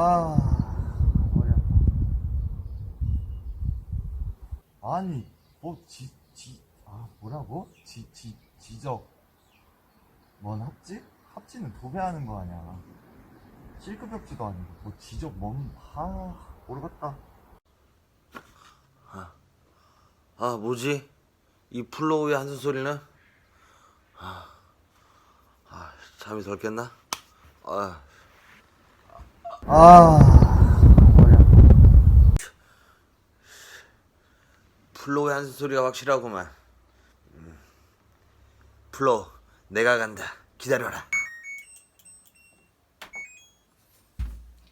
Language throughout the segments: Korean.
아, 아파. 아니, 뭐, 지, 지, 아, 뭐라고? 지, 지, 지적. 뭔 합지? 합지는 도배하는 거 아니야. 실크벽지도 아니고, 뭐, 지적 뭔, 아, 모르겠다. 아 뭐지? 이 플로우의 한숨 소리는? 아, 아 잠이 덜 깼나? 아, 아, 아파. 플로우의 한숨 소리가 확실하구만. 음. 플로우, 내가 간다. 기다려라.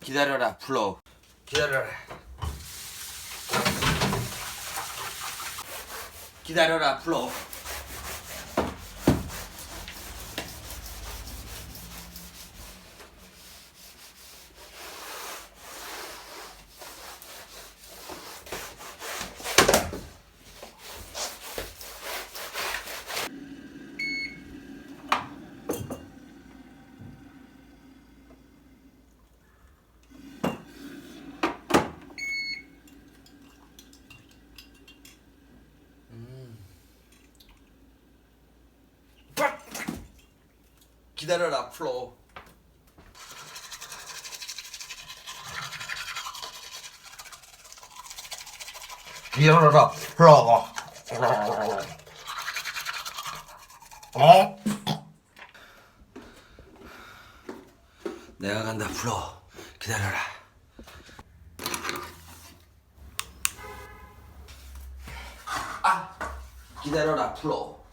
기다려라, 플로우. 기다려라. 기다려라, 플로우. 기다려라, 플로우. 기다려라, 플로우. 어? 내가 간다, 플로우. 기다려라. 아! 기다려라, 플로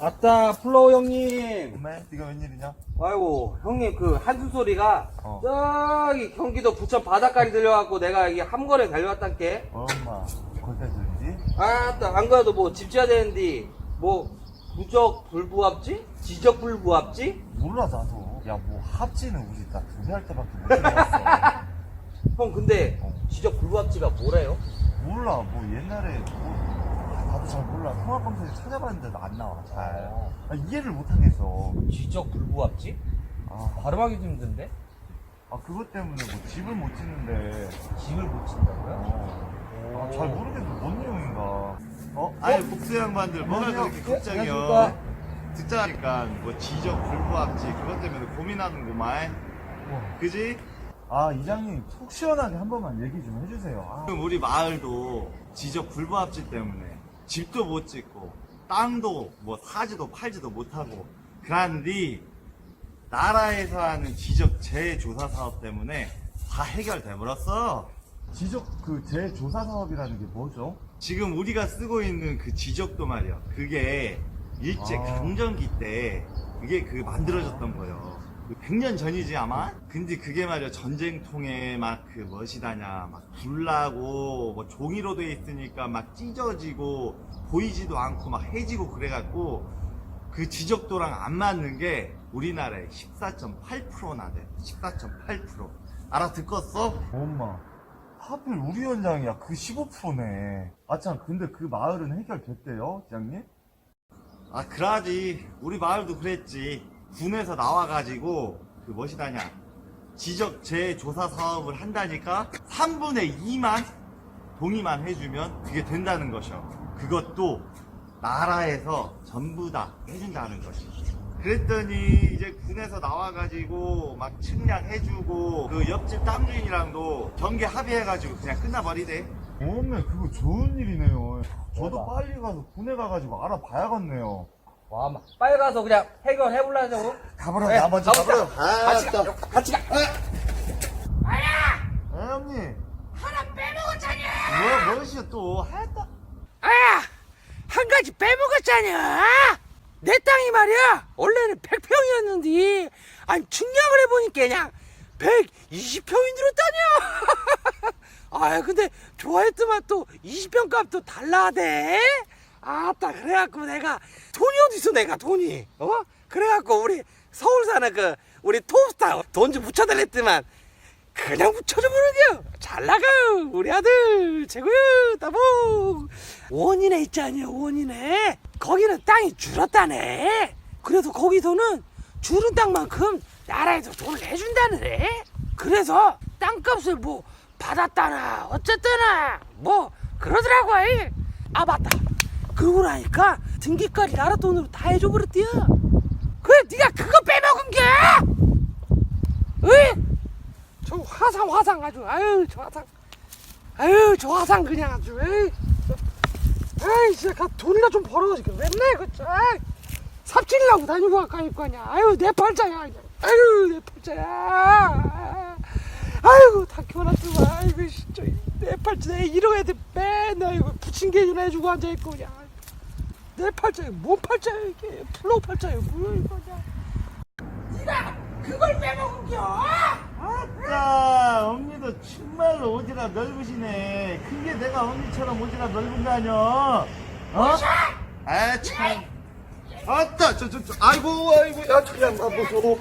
아따 플로우 형님 엄마, 네가 웬일이냐? 아이고 형님 그 한숨 소리가 어. 저기 경기도 부천 바닷가리 들려갖고 내가 여기 함거에 달려왔단께 엄마, 거기까지 들리지? 아따 안 그래도 뭐 집 지어야 되는데 뭐 부적 불부합지? 지적 불부합지? 몰라, 나도. 야, 뭐, 합지는 우리 나 도배할 때밖에 못 해봤어. 형 근데 어. 지적 불부합지가 뭐래요? 몰라 뭐 옛날에 뭐 아, 나도 잘 몰라 통합 검색에 찾아봤는데도 안 나와 잘 어. 아, 이해를 못 하겠어 지적 불부합지? 아, 발음하기 좀 힘든데? 아 그것 때문에 뭐 집을 못 짓는데 집을 못 친다고요? 어. 아, 잘 모르겠어 뭔 내용인가 어? 아니 복수 양반들 뭐가 안녕하세요. 그렇게 네, 걱정이요 안녕하십니까. 듣자니까 뭐 지적 불부합지 그것 때문에 고민하는구만 그지? 아 이장님 속 시원하게 한 번만 얘기 좀 해주세요 아. 지금 우리 마을도 지적 불부합지 때문에 집도 못 짓고 땅도 뭐 사지도 팔지도 못하고 그란디 나라에서 하는 지적 재조사 사업 때문에 다 해결돼 버렸어 지적 그 재조사 사업이라는 게 뭐죠? 지금 우리가 쓰고 있는 그 지적도 말이야 그게 일제 아. 강점기 때 그게 그 만들어졌던 거예요. 100년 전이지 아마? 근데 그게 말이야 전쟁통에 막 그 멋이다냐 막 불나고 뭐 종이로 돼 있으니까 막 찢어지고 보이지도 않고 막 해지고 그래갖고 그 지적도랑 안 맞는 게 우리나라의 14.8%나 돼. 14.8%. 알아듣겠어? 엄마. 하필 우리 현장이야. 그 15%네. 아, 참, 근데 그 마을은 해결됐대요, 장님? 아, 그러지. 우리 마을도 그랬지. 군에서 나와가지고, 그 멋이다냐. 지적 재조사 사업을 한다니까 3분의 2만 동의만 해주면 그게 된다는 것이요. 그것도 나라에서 전부 다 해준다는 것이. 그랬더니 이제 군에서 나와가지고 막 측량해주고 그 옆집 땅 주인이랑도 경계 합의해가지고 그냥 끝나버리대. 어메 그거 좋은 일이네요. 저도. 빨리 가서 군에 가가지고 알아봐야겠네요. 와, 막 빨리 가서 그냥 해결해보려고. 가보라 네, 나 먼저 가보자. 가보라. 같이 가, 같이 가. 아, 형님. 하나 빼먹었잖냐? 뭐 뭐시여 또 하얗다. 아야! 한 가지 빼먹었잖냐? 내 땅이 말이야! 원래는 100평이었는데, 아니, 측량을 해보니까 그냥 120평이 늘었다냐? 아 근데 좋아했더만 또 20평 값도 달라대 아따 그래갖고 내가 돈이 어딨어 내가 돈이? 어? 그래갖고 우리 서울 사는 그 우리 톱스타 돈좀 묻혀달랬더만. 그냥 묻혀줘 보는겨 잘 나가요 우리 아들. 최고요 따봉. 원인에 있지 않냐 원인에? 거기는 땅이 줄었다네. 그래도 거기서는 줄은 땅만큼 나라에서 돈을 해준다네. 그래서 땅값을 뭐 받았다나 어쨌거나 뭐 그러더라고 아 맞다 그러고 나니까? 등기까지 나라 돈으로 다 해줘 버렸디요 그래 네가 그거 빼먹은 게? 으이 저 화상 화상 아주. 아유 저 화상. 아유 저 화상 그냥 아주. 에이. 에이 진짜 가 돈이나 좀 벌어가지고 맨날 그저 삽질이라고 다니고 가까이 거 아니야 아유 내 팔자야. 아유 내 팔자야. 아이고 다 키워놨더만 아이고 진짜. 내 팔자 내 이런 애들 맨날 이거 부침개나 해주고 앉아있고 그냥 내 팔자야 뭔 팔자야 이게? 플로우 팔자야 뭐야 이거? 그냥 네가 그걸 빼먹은겨 아따 언니도 정말로 오지랖 넓으시네. 그게 내가 언니처럼 오지랖 넓은 거 아니야 어? 아참. 아따 저 저 저 아이고 아이고 야 그냥 나보소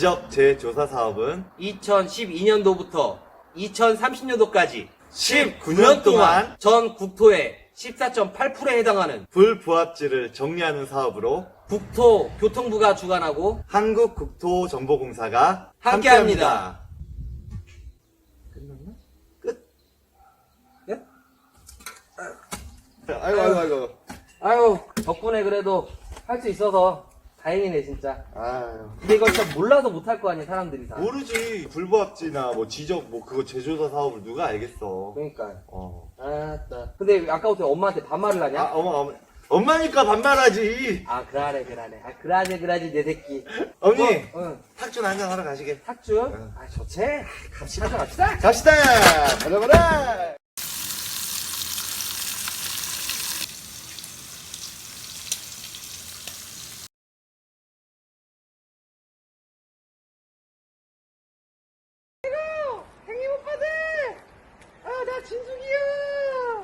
지적 재조사 사업은 2012년도부터 2030년도까지 19년 동안 전 국토의 14.8%에 해당하는 불부합지를 정리하는 사업으로 국토교통부가 주관하고 한국국토정보공사가 함께합니다. 예? 아이고 아이고 아이고 아유 덕분에 그래도 할 수 있어서 다행이네 진짜. 아유. 근데 이걸 진짜 몰라서 못할 거 아니야 사람들이 다. 모르지. 불부합지나 뭐 지적 뭐 그거 제조사 사업을 누가 알겠어. 그러니까 어. 아따 근데 아까부터 엄마한테 반말을 하냐? 아 어머 어머. 엄마니까 반말하지. 아 그러네 그러네. 아 그러지 그러지 내 새끼. 어머니 어, 응 탁준 한잔 하러 가시게. 탁주? 아 좋지. 같이 가자 갑시다. 갑시다. 가자마자 행님 오빠들 아 나 진숙이야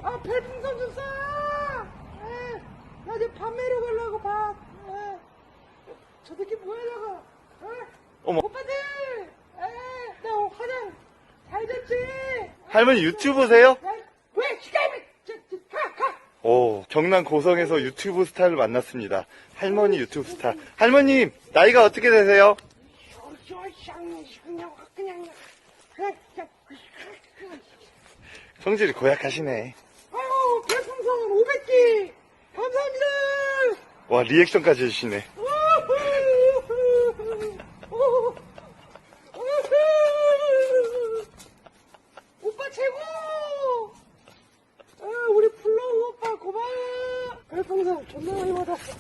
아 별풍선 좀 쏴. 아, 나 이제 밥 매러 가려고 밥 아, 저 새끼 뭐야 저거 아, 어머. 오빠들 아, 나 화장 잘 됐지 할머니 유튜브세요? 아, 왜 시간이 가 가 오 경남 고성에서 유튜브 스타를 만났습니다 할머니 유튜브 스타 할머님 나이가 어떻게 되세요? 그냥 그냥 그냥 그냥 성질이 고약하시네 별풍선 500개 감사합니다. 와 리액션까지 해주시네. 오빠 최고! 아, 우리 플로우 오빠 고마워! 별풍선 존나 많이 받았어.